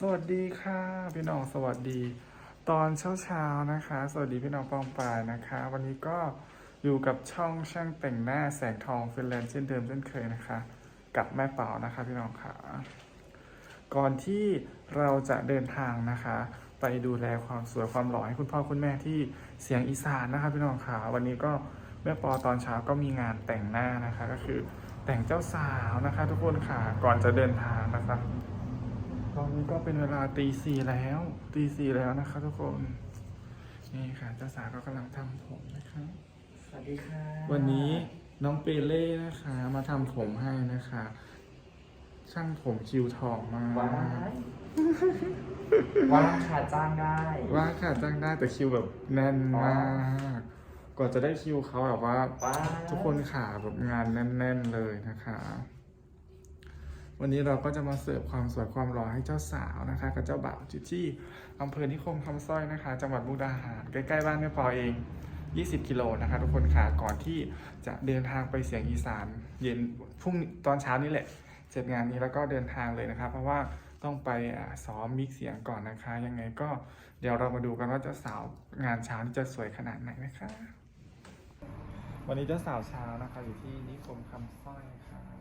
สวัสดีค่ะพี่น้องสวัสดี ตอนเช้าเช้านะคะ สวัสดีพี่น้องปองปายนะคะ วันนี้ก็อยู่กับช่องช่างแต่งหน้าแสงทองฟินแลนด์เช่นเดิมเช่นเคยนะคะ กับแม่เป๋านะคะพี่น้องค่ะ ก่อนที่เราจะเดินทางนะคะ ไปดูแลความสวยความหล่อให้คุณพ่อคุณแม่ที่เสียงอีสานนะคะพี่น้องค่ะวันนี้ก็แม่ปอตอนเช้าก็มีงานแต่งหน้านะคะ ก็คือแต่งเจ้าสาวนะคะ ทุกคนค่ะก่อนจะเดินทางนะคะ ตอนนี้ก็เป็นเวลาตีสี่แล้วตีสี่แล้วนะคะทุกคน นี่ค่ะเจ้าสาวก็กำลังทำผมนะคะสวัสดีค่ะวันนี้น้องเปเล่นะคะ มาทำผมให้นะคะ ช่างผมคิวทองมากว้ายว่างค่ะจ้างได้ ว่าค่ะจ้างได้แต่คิวแบบแน่นมาก กว่าจะได้คิวเขาแบบว่า ว้าย ทุกคนขาแบบงานแน่น ๆเลยนะคะ วันนี้เราก็จะมาเสิร์ฟความสวยความหล่อให้เจ้าสาวนะคะ กับเจ้าบ่าวที่ที่อำเภอนิคมคำสร้อยนะคะ จังหวัดมุกดาหารใกล้ๆบ้านแม่ปอเอง 20 กิโลนะคะ ทุกคนค่ะก่อนที่จะเดินทางไปเสียงอีสาน เย็นพรุ่งตอนเช้านี้แหละ เสร็จงานนี้แล้วก็เดินทางเลยนะคะ เพราะว่าต้องไปซ้อมมิกซ์เสียงก่อนนะคะ ยังไงก็เดี๋ยวเรามาดูกันว่าเจ้าสาวงานเช้านี้จะสวยขนาดไหนนะคะ วันนี้เจ้าสาวเช้านะคะอยู่ที่นิคมคำสร้อยค่ะ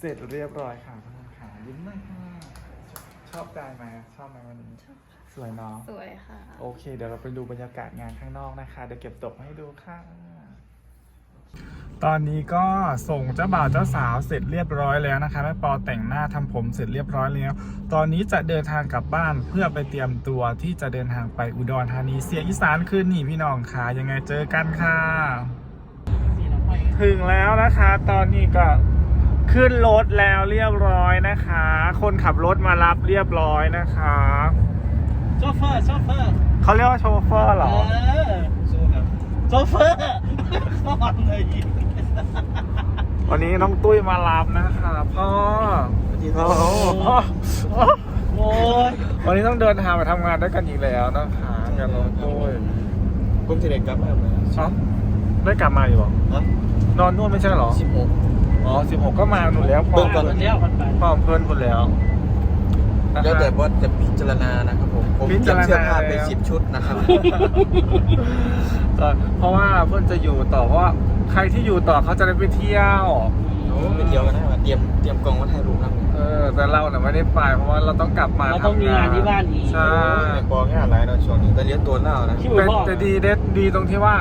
เสร็จเรียบร้อยค่ะทุกคนค่ะยิ้มหน่อยค่ะชอบใจไหมชอบไหมวันนี้สวยเนาะสวยค่ะ โอเค เดี๋ยวเราไปดูบรรยากาศงานข้างนอกนะคะ เดี๋ยวเก็บตกมาให้ดูค่ะ ตอนนี้ก็ส่งเจ้าบ่าวเจ้าสาวเสร็จเรียบร้อยแล้วนะคะแม่ปอแต่งหน้าทำผมเสร็จเรียบร้อยแล้ว ตอนนี้จะเดินทางกลับบ้านเพื่อไปเตรียมตัวที่จะเดินทางไปอุดรธานีเสียงอีสานคืนนี่พี่น้องค่ะยังไงเจอกันค่ะ ถึงแล้วนะคะ ตอนนี้ก็ ขึ้นรถแล้วเรียบร้อยนะคะ คนขับรถมารับเรียบร้อยนะคะโชเฟอร์โชเฟอร์เขาเรียกว่าโชเฟอร์เหรอเออสู้ครับโชเฟอร์สอนเลยยิงวันนี้น้องตุ้ยมารับนะคะพ่อโอ้โหพ่อโอ้ยวันนี้ต้องเดินทางไปทำงานด้วยกันอีกแล้วนะคะกับน้องตุ้ยผมจะเด็กกลับมาไหมอ๋อได้กลับมาอยู่เหรอฮะนอนนู่นไม่ใช่เหรอสิบหก อ๋อสิบหกก็มาหนุนแล้วพร้อเบิ่มงก่อนแล้วมันไปพร้อมเพื่อนคุณแล้วนะคะแล้วแต่ว่าจะพิจารณานะครับผม ผมพิเตจารียรมณาเสื้อผ้าไปแล้ว สิบชุดนะครับก็เพราะว่าเพื่อนจะอยู่ต่อเพราะว่าใครที่อยู่ต่อเขาจะได้ไปเที่ยว โอ้ไปเที่ยวกันนะมาเตรียมเตรียมกองไว้ถ่ายรูปนะผมเอออ แต่เราเนี่ยไม่ได้ไปเพราะว่าเราต้องกลับมาเราต้องมีงานที่บ้านอีก ใช่ บอกงานอะไรเนาะช่วงนี้แต่เลี้ยงตัวเล่านะ คิวเป็นพ่อแต่ดีเด็ดดีตรงที่ว่า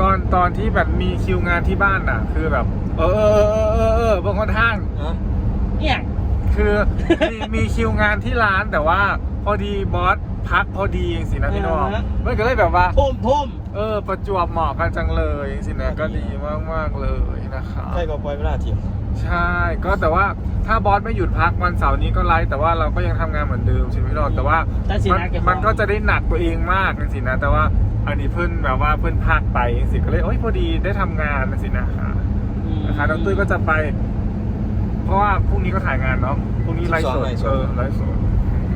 ตอนตอนที่แบบมีคิวงานที่บ้านน่ะ คือแบบ เออเออเออเออเออบางคนทาง ฮะเนี่ยคือมีมีคิวงานที่ร้านแต่ว่า พอดีบอสพักพอดีเองสินะพี่น้องมันก็เลยแบบว่า พุ่มพุ่มเออ ประจวบเหมาะกันจังเลยสินะก็ดีมากๆเลยนะคะใช่ก็ปล่อยเวลาทีมใช่ ก็แต่ว่าถ้าบอสไม่หยุดพักวันเสาร์นี้ก็ไลฟ์แต่ว่าเราก็ยังทำงานเหมือนเดิมใช่ไหมพี่น้องแต่ว่าแต่สิมันะแกมันก็จะได้หนักตัวเองมากสินะ แต่ว่าอันนี้เพิ่อนแบบว่าเพิ่อนพักไปสิก็เลยโอ้ยพอดีได้ทำงานสินะคะ นะคะน้องตุ้ยก็จะไป เพราะว่าพรุ่งนี้ก็ถ่ายงานเนาะพรุ่งนี้ไลฟ์สดเออไลฟ์สด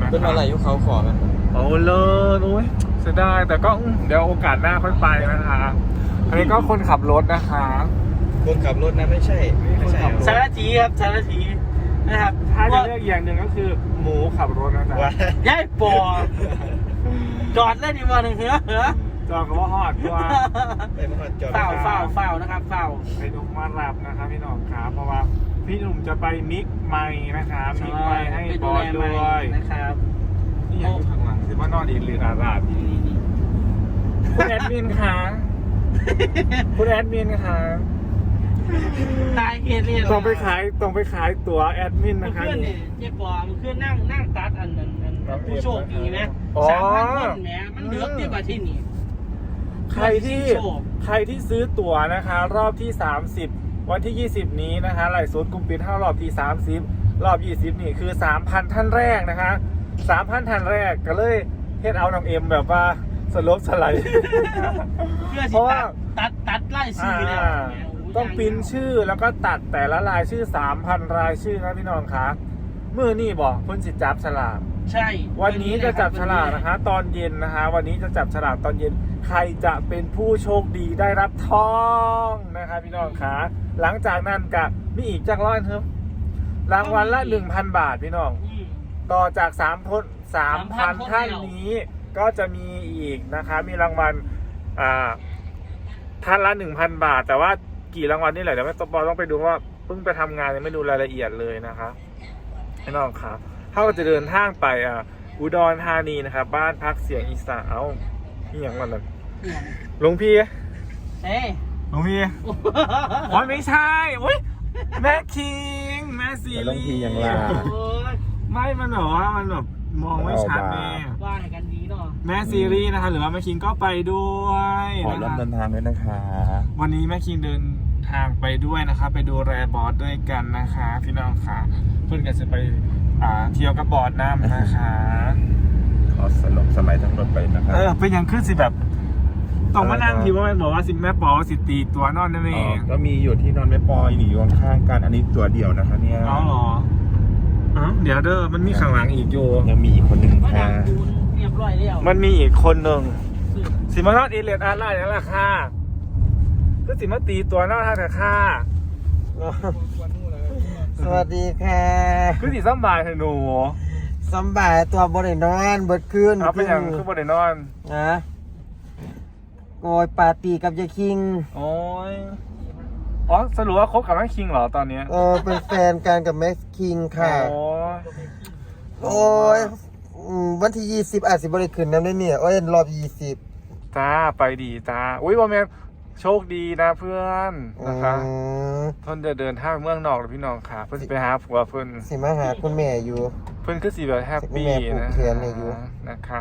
นะคะเป็นอะไรยุคเขาขอกันโอ้เลิศโอ้ยเสียดายแต่ก็อืมเดี๋ยวโอกาสหน้าค่อยไปนะคะ อันนี้ก็คนขับรถนะคะคนขับรถนะไม่ใช่ไม่ใช่คนขับรถสารทีครับสารทีนะครับถ้าจะเลือกอย่างหนึ่งก็คือ หมูขับรถนะจ๊ะว่าย้ายปอจอดเล่นดีกว่าหนึ่งเหรอเหรอ จองกับว่าฮอดตัวไปมาหอดจอดเฝ้าเฝ้าเฝ้านะครับเฝ้าไปหนุ่มมารับนะครับพี่หน้องครับเพราะว่าพี่หนุ่มจะไปมิกไมค์นะครับมิกไมค์ให้บอสด้วยนะครับนี่อย่างอยู่ข้างหลังสิว่านอนอีหรืออาราดนี่นี่คุณแอดมินคะคุณแอดมินคะตายเหตุเลยต้องไปขายต้องไปขายตั๋วแอดมินมันนะคะขึ้นนี่นี่เจ๊ปอมันขึ้นนั่งนั่งตัดอันนั้นอันครับผู้โชคดีไหมอ๋อสามพันคนแหมมันเหลือที่กว่าที่นี่ ใครที่โชคใครที่ซื้อตั๋วนะคะ รอบที่ 30 วันที่ 20 นี้นะคะไหลฟ์สดกลุ่มปิดเท่ารอบที่ 30 รอบ 20 นี่คือ 3,000 ท่านแรกนะคะ 3,000 ท่านแรกก็เลยเฮ็ดเอาน้องเอ็มแบบว่าสลบสไลด์เพื่อเพที่ราะว่า ตัดตัดตัดไล่ซื้อแล้วอ่า ต้องปริ้นชื่อแล้วก็ตัดแต่ละรายชื่อ 3,000 รายชื่อนะพี่น้องคะมือนี่บอกเพิ่นสิจับฉลาก ใช่วันนี้จะจับฉลากนะคะ ตอนเย็นนะคะ วันนี้จะจับฉลากตอนเย็น ใครจะเป็นผู้โชคดีได้รับทองนะคะพี่น้องคะหลังจากนั้นกับมีอีกจักร้อยเถอะรางวัลละ1,000บาทพี่น้อง อืม ต่อจาก3ามพนสามพัน3,000 ท่านนี้ ก็จะมีอีกนะคะมีรางวัลอ่าท่านละหนึ่งพันบาท แต่ว่ากี่รางวัลนี่แหละเดี๋ยวไม่ต้องต้องไปดูเพราะว่าเพิ่งไปทำงานยังไม่ดูรายละเอียดเลยนะคะพี่น้องครับเขาก็จะเดินทางไปอ่าอุดรธานีนะครับบ้านพักเสียงอีสานเอา นี่อย่างมันเลยหลวงพี่เอ้ยหลวงพี่อ๋อไม่ใช่อุ้ยแม่คิงแม่ซีหลวงรีพี่ยังล่ะโอ้ยไม่มันแบบว่ามันแบบมองไม่ชัดแม่ว่าให้กันดีเนาะแม่ซีรีส์นะคะหรือว่าแม่คิงก็ไปด้วยขอร่วมนะคะเดินทางด้วยนะคะวันนี้แม่คิงเดินทางไปด้วยนะคะ ไปดูแรบอสด้วยกันนะคะ พี่น้องค่ะ เพื่อนกันจะไปอ่าเที่ยวกับบอสน้ำนะคะ ขอสลบสมัยทั้งรถไปนะครัเออเป็นอย่างขึ้นสิแบบต้องมานั่งทีว่าแม่บอกว่าสิแม่ปอสิตีตัวนอนนั่นเองก็มีอยู่ที่นอนไม่ปอยหนีอยู่ข้างๆกัน อันนี้ตัวเดียวนะคะเนี่ยเอาเหรออ๋อเดี๋ยวเด้อมันมีข้างหลังอีกอยู่ ยังมีอีกคนหนึ่งว่าค่ะ ดังคูณเรียบร้อยแล้วมันมีอีกคนหนึ่งซื้อสิมานอนเอเลียนอาร์ไลน์นั่นแหละค่ะก็สิมาตีตัวนอนทางแต่ค่ะสวัสดีค่ะ คือสิสำบายเถอะหนู สำบายตัวบริโนอนเบิดคืนเอาเป็นอย่างคือบไดนอน นะโกยปาร์ตี้กับยายคิง โอ้ย อ๋อสรุปว่าคบกับแม่คิงเหรอตอนเนี้ยเออเป็นแฟนกันกับแม็กซ์คิงค่ะ โอ้ยโอ้ยอืมวันที่ยี่สิบอาจสิบริคืนน้ำได้เนี่ยโอ้ยรอบยี่สิบจ้าไปดีจ้าอุ้ยบอมแมน โชคดีนะเพื่อนนะคะเพิ่นจะเดินทางเมืองนอกหรือพี่น้องค่ะ เพิ่นสิไปหาผัวเพิ่นสิมาหาคุณแม่อยู่ เพิ่นคือสิแบบแฮปปี้แม่ผูกนะแขนให้อยู่ นะคะ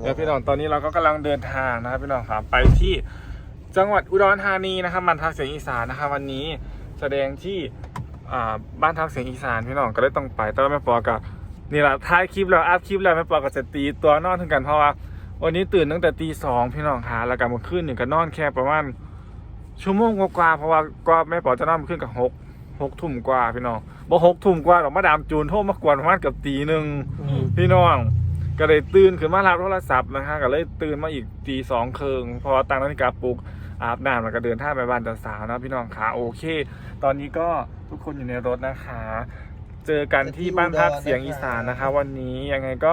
เดี๋ยวพี่น้องตอนนี้เราก็กำลังเดินทางนะครับพี่น้องครับไปที่จังหวัดอุดรธานีนะครับมันทักเสียงอีสานนะคะวันนี้แสดงที่อ่าบ้านทักเสียงอีสานพี่น้องก็เลยต้องไปแต่ว่าแม่ปอกับนี่แหละท้ายคลิปแล้วอัพคลิปแล้วแม่ปอก็จะตีตัวนอนถึงกันเพราะว่า วันนี้ตื่นตั้งแต่ตีสองพี่น้องค่ะแล้วก็เมื่อคืนหนึ่งก็นอนแค่ประมาณ ชั่วโมงกว่าๆเพราะว่าก็แม่ปอจะนอนเมื่อคืนกับหกหกทุ่มกว่าพี่น้องบ่หกทุ่มกว่าหรอกมาดามจูนโทรมากวนประมาณเกับตีหนึ่งพี่น้องก็เลยตื่นขึ้นมารับโทรศัพท์นะฮะก็เลยตื่นมาอีกตีสองครึ่งเพอตั้งนาฬิกาปลุกอาบน้ำแล้วก็เดินทางไปบ้านเจ้าสาวนะพี่น้องขาโอเค ตอนนี้ก็ทุกคนอยู่ในรถนะคะ เจอกันที่บ้านพักเสียงอีสานนะคะ วันนี้ยังไงก็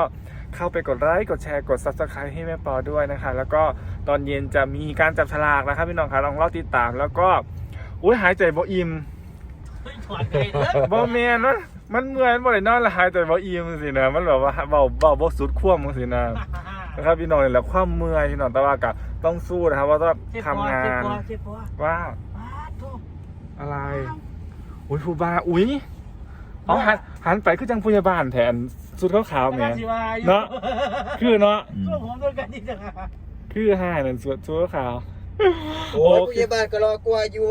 เข้าไปกดไลค์กดแชร์กด subscribe ให้แม่ปอด้วยนะคะ แล้วก็ตอนเย็นจะมีการจับฉลากนะครับพี่น้องคะลองรอติดตาม แล้วก็อุ้ยหายใจบ่อิ่มถอดใจเออบ่แม่นมันมันเมื่อยมันบ่ได้นอนละหายแต่บ่อิ่มจังซี่นะมันแบบว่าเบาเบาบ่สุดควมจังซี่นะนะครับพี่น้องนี่แหละความเมื่อยพี่น้องแต่ว่าก็ต้องสู้นะครับว่าต้องเจ็บทำปวดงาเจ็บนปวดเจ็บปวดว่าอ้าโธ่อะไรอุ้ยผู้บ้าอุ้ยเอาหันหันไปคือจังพยาบาลแทน สุดขาวๆแหม่สิว่าอยู่ เนาะคือเนาะก็ผมด้วยกันนี่จ้ะคือหายนั่นสุดสุดขาวโอ้ยผู้ใหญ่บ้านก็รอกลัวอยู่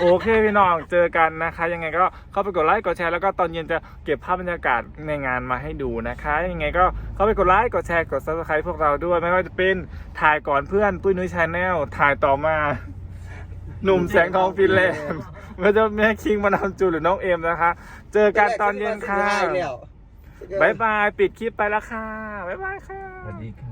โอเคพี่น้องเจอกันนะคะ ยังไงก็เข้าไปกดไลค์กดแชร์แล้วก็ตอนเย็นจะเก็บภาพบรรยากาศในงานมาให้ดูนะคะ ยังไงก็เข้าไปกดไลค์กดแชร์กด subscribe พวกเราด้วยไม่ว่าจะเป็นถ่ายก่อนเพื่อนตุ้ยนุ้ยชาแนลถ่ายต่อมา หนุ่มแสงทองฟินแลนด์ไม่ว่าจะแม่คิงมานำจูหรือน้องเอ็มนะคะ เจอกันตอนเย็นค่ะแล้ว บายบาย ปิดคลิปไปแล้วค่ะบายบายค่ะ สวัสดีค่ะ